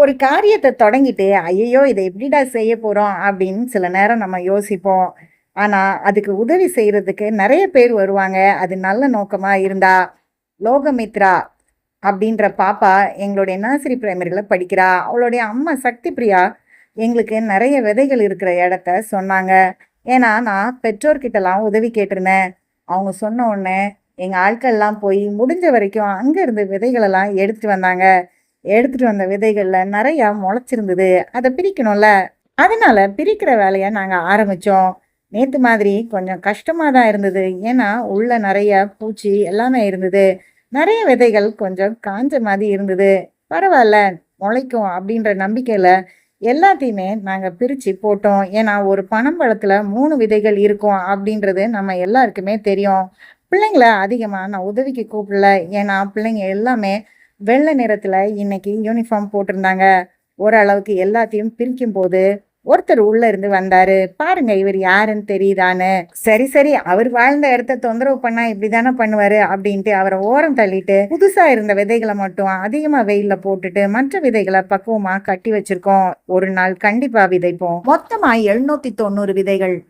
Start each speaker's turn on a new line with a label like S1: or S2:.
S1: ஒரு காரியத்தை தொடங்கிட்டு ஐயையோ இதை எப்படிடா செய்ய போகிறோம் அப்படின்னு சில நேரம் நம்ம யோசிப்போம். ஆனால் அதுக்கு உதவி செய்கிறதுக்கு நிறைய பேர் வருவாங்க. அது நல்ல நோக்கமாக இருந்தா லோகமித்ரா அப்படின்ற பாப்பா எங்களுடைய நர்சரி பிரைமரியில் படிக்கிறா. அவளுடைய அம்மா சக்தி பிரியா எங்களுக்கு நிறைய விதைகள் இருக்கிற இடத்த சொன்னாங்க. ஏன்னா நான் பெற்றோர்கிட்டலாம் உதவி கேட்டிருந்தேன். அவங்க சொன்ன உடனே எங்கள் ஆட்கள்லாம் போய் முடிஞ்ச வரைக்கும் அங்கேருந்து விதைகளெல்லாம் எடுத்துட்டு வந்தாங்க. எடுத்துட்டு வந்த விதைகளில் நிறையா முளைச்சிருந்தது. அதை பிரிக்கணும்ல. அதனால பிரிக்கிற வேலையை நாங்கள் ஆரம்பித்தோம் நேற்று மாதிரி கொஞ்சம் கஷ்டமாக தான் இருந்தது. ஏன்னா உள்ள நிறைய பூச்சி எல்லாமே இருந்தது. நிறைய விதைகள் கொஞ்சம் காஞ்ச மாதிரி இருந்தது. பரவாயில்ல முளைக்கும் அப்படின்ற நம்பிக்கையில் எல்லாத்தையுமே நாங்கள் பிரித்து போட்டோம். ஏன்னா ஒரு பனம்பழத்தில் மூணு விதைகள் இருக்கும் அப்படின்றது நம்ம எல்லாருக்குமே தெரியும். பிள்ளைங்கள அதிகமாக நான் உதவிக்கு கூப்பிடல. ஏன்னா பிள்ளைங்க எல்லாமே வெள்ளை நிறத்தில் இன்னைக்கு யூனிஃபார்ம் போட்டிருந்தாங்க. ஓரளவுக்கு எல்லாத்தையும் பிரிக்கும் போது ஒருத்தர் உள்ள இருந்து வந்தாரு. பாருங்க இவர் யாருன்னு தெரியுதான்னு. சரி சரி அவர் வாழ்ந்த இடத்த தொந்தரவு பண்ணா இப்படிதானே பண்ணுவாரு அப்படின்ட்டு அவரை ஓரம் தள்ளிட்டு புதுசா இருந்த விதைகளை மட்டும் அதிகமா வெயில்ல போட்டுட்டு மற்ற விதைகளை பக்குவமா கட்டி வச்சிருக்கோம். ஒரு நாள் கண்டிப்பா விதைப்போம். மொத்தமா எழுநூத்தி தொண்ணூறு விதைகள்.